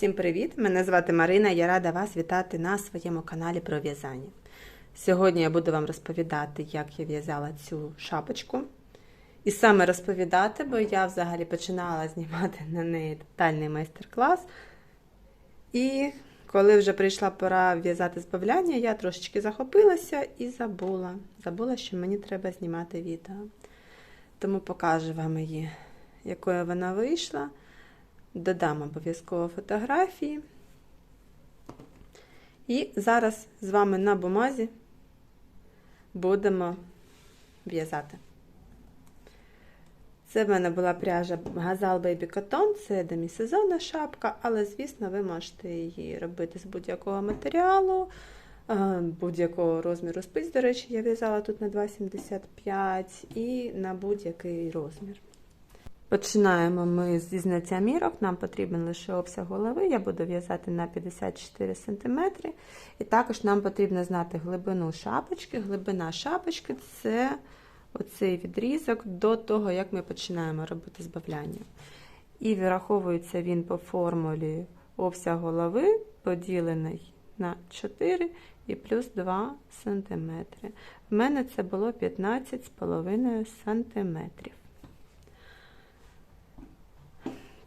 Усім привіт! Мене звати Марина. Я рада вас вітати на своєму каналі про в'язання. Сьогодні я буду вам розповідати, як я в'язала цю шапочку. І саме розповідати, бо я взагалі починала знімати на неї детальний майстер-клас. І коли вже прийшла пора в'язати збавляння, я трошечки захопилася і забула. Забула, що мені треба знімати відео. Тому покажу вам її, якою вона вийшла. Додам обов'язково фотографії. І зараз з вами на бумазі будемо в'язати. Це в мене була пряжа Gazal Baby Cotton, це демісезонна шапка, але, звісно, ви можете її робити з будь-якого матеріалу, будь-якого розміру спиць. До речі, я в'язала тут на 2,75 і на будь-який розмір. Починаємо ми зі зняття мірок, нам потрібен лише обсяг голови, я буду в'язати на 54 см. І також нам потрібно знати глибину шапочки. Глибина шапочки це оцей відрізок до того, як ми починаємо робити збавляння. І вираховується він по формулі обсяг голови, поділений на 4 і плюс 2 см. В мене це було 15,5 см.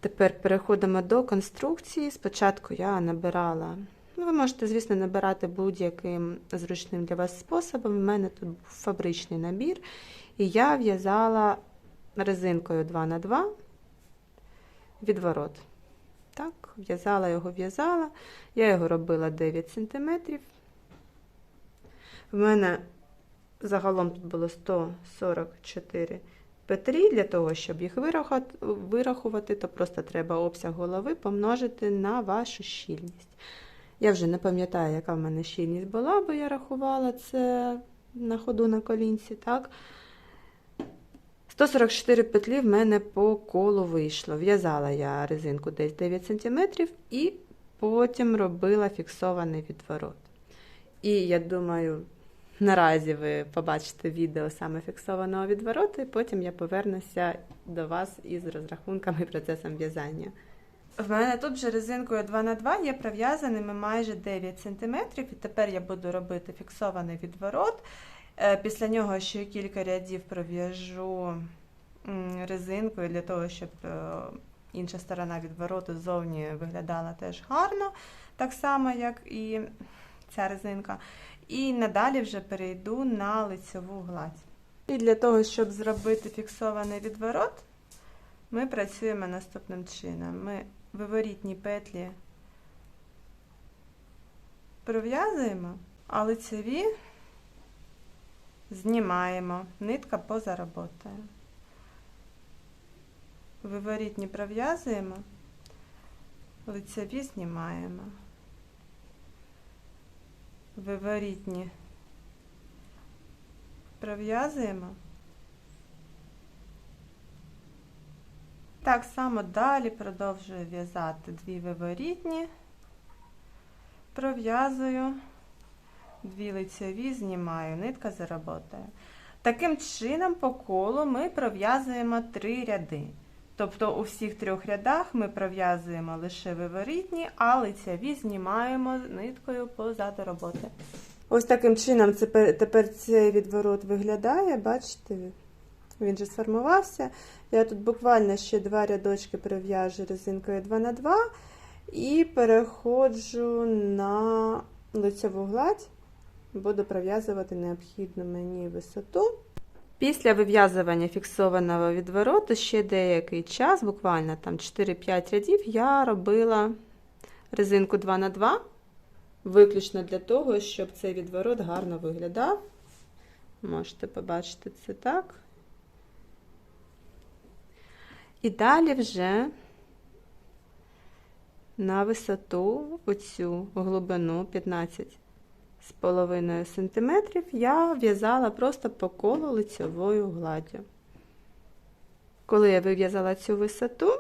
Тепер переходимо до конструкції. Спочатку я набирала, ну, ви можете, звісно, набирати будь-яким зручним для вас способом. У мене тут був фабричний набір, і я в'язала резинкою 2х2 відворот. Так, в'язала його, в'язала. Я його робила 9 см. В мене загалом тут було 144 петлі, для того, щоб їх вирахувати, то просто треба обсяг голови помножити на вашу щільність. Я вже не пам'ятаю, яка в мене щільність була, бо я рахувала це на ходу на колінці. так. 144 петлі в мене по колу вийшло. В'язала я резинку десь 9 см і потім робила фіксований відворот. І я думаю, Наразі ви побачите відео саме фіксованого відвороту, і потім я повернуся до вас із розрахунками і процесом в'язання. В мене тут вже резинкою 2х2 є пров'язаними майже 9 см, і тепер я буду робити фіксований відворот. Е, після нього ще кілька рядів пров'яжу резинкою для того, щоб е, інша сторона відвороту ззовні виглядала теж гарно, так само, як і ця резинка. І надалі вже перейду на лицеву гладь. І для того, щоб зробити фіксований відворот, ми працюємо наступним чином. Ми виворітні петлі пров'язуємо, а лицеві знімаємо, нитка поза роботою. Виворітні пров'язуємо, лицеві знімаємо виворітні пров'язуємо. Так само далі продовжую в'язати дві виворітні, пров'язую, дві лицеві, знімаю, нитка заработає. Таким чином, по колу ми пров'язуємо три ряди. Тобто у всіх трьох рядах ми пров'язуємо лише виворітні, а лицеві знімаємо ниткою позаду роботи. Ось таким чином тепер цей відворот виглядає, бачите, він же сформувався. Я тут буквально ще два рядочки пров'яжу резинкою 2х2 і переходжу на лицеву гладь, буду пров'язувати необхідну мені висоту. Після вив'язування фіксованого відвороту ще деякий час, буквально там 4-5 рядів, я робила резинку 2х2, виключно для того, щоб цей відворот гарно виглядав. Можете побачити це так. І далі вже на висоту оцю глибину 15 з половиною сантиметрів я в'язала просто по колу лицевою гладдю. Коли я вив'язала цю висоту,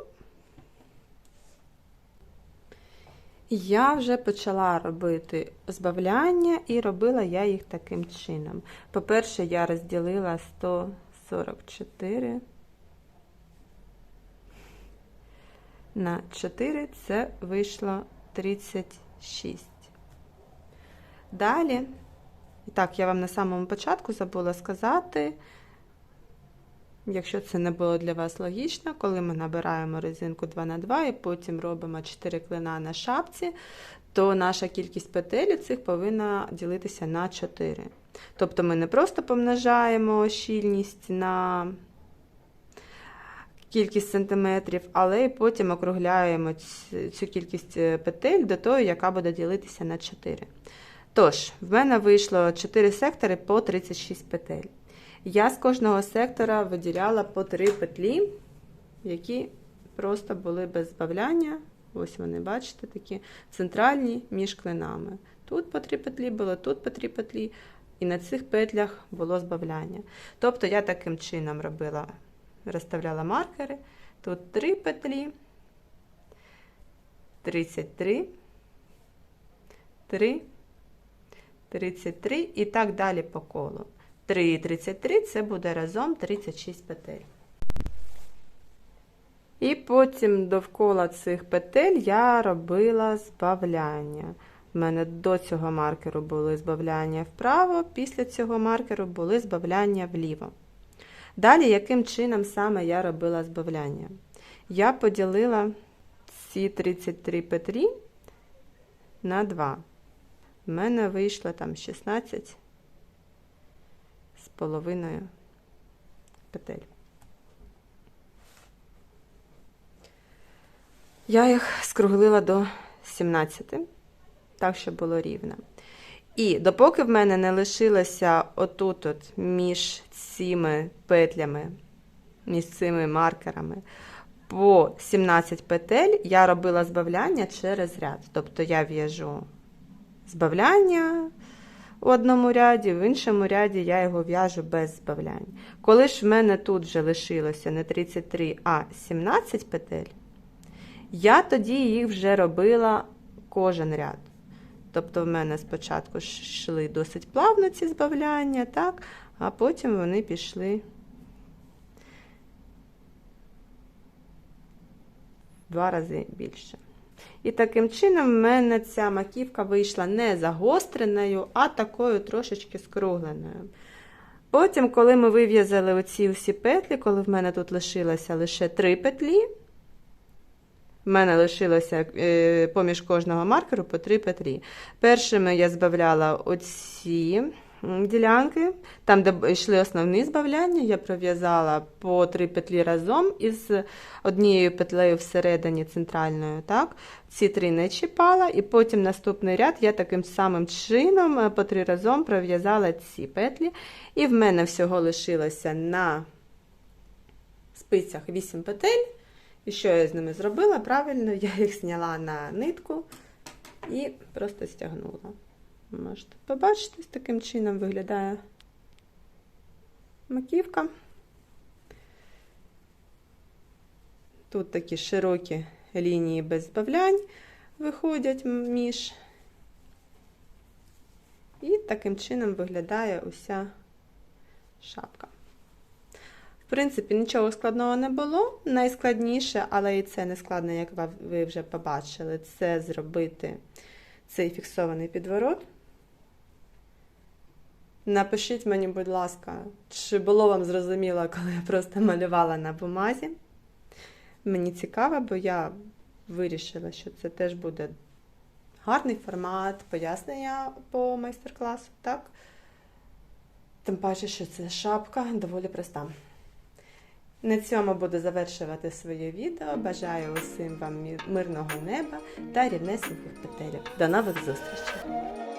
я вже почала робити збавляння і робила я їх таким чином. По-перше, я розділила 144 на 4 це вийшло 36. Далі, і так, я вам на самому початку забула сказати, якщо це не було для вас логічно, коли ми набираємо резинку 2х2 і потім робимо 4 клина на шапці, то наша кількість петель цих повинна ділитися на 4. Тобто ми не просто помножаємо щільність на кількість сантиметрів, але й потім округляємо цю кількість е, петель до того, яка буде ділитися на 4. Тож, в мене вийшло 4 сектори по 36 петель. Я з кожного сектора виділяла по 3 петлі, які просто були без збавляння. Ось вони, бачите, такі центральні між клинами. Тут по 3 петлі було, тут по 3 петлі, і на цих петлях було збавляння. Тобто я таким чином робила, розставляла маркери. Тут 3 петлі, 33, 3, 33 і так далі по колу. 3 і 33 це буде разом 36 петель. І потім довкола цих петель я робила збавляння. У мене до цього маркеру були збавляння вправо, після цього маркеру були збавляння вліво. Далі, яким чином саме я робила збавляння? Я поділила ці 33 петлі на 2. У мене вийшло там 16 з половиною петель. Я їх скруглила до 17, так, щоб було рівно. І допоки в мене не лишилося отут от між цими петлями, між цими маркерами, по 17 петель я робила збавляння через ряд. Тобто я в'яжу збавляння у одному ряді, в іншому ряді я його в'яжу без збавлянь. Коли ж в мене тут вже лишилося не 33, а 17 петель, я тоді їх вже робила кожен ряд. Тобто в мене спочатку йшли досить плавно ці збавляння, так, а потім вони пішли в два рази більше. І таким чином в мене ця маківка вийшла не загостреною, а такою трошечки скругленою. Потім, коли ми вив'язали оці усі петлі, коли в мене тут лишилося лише три петлі, в мене лишилося е, поміж кожного маркеру по три петлі. Першими я збавляла оці ділянки, там, де йшли основні збавляння, я пров'язала по три петлі разом із однією петлею всередині центральною. Так? Ці три не чіпала, і потім наступний ряд я таким самим чином е, по три разом пров'язала ці петлі. І в мене всього лишилося на спицях 8 петель. І що я з ними зробила? Правильно, я їх зняла на нитку і просто стягнула. Можете побачити, таким чином виглядає маківка. Тут такі широкі лінії без збавлянь виходять між. І таким чином виглядає уся шапка. В принципі, нічого складного не було. Найскладніше, але і це не складно, як ви вже побачили, це зробити цей фіксований підворот. Напишіть мені, будь ласка, чи було вам зрозуміло, коли я просто малювала на бумазі. Мені цікаво, бо я вирішила, що це теж буде гарний формат пояснення по майстер-класу, так? Тим паче, що це шапка доволі проста. На цьому буду завершувати своє відео. Бажаю усім вам мирного неба та рівнесеньких петелів. До нових зустрічей!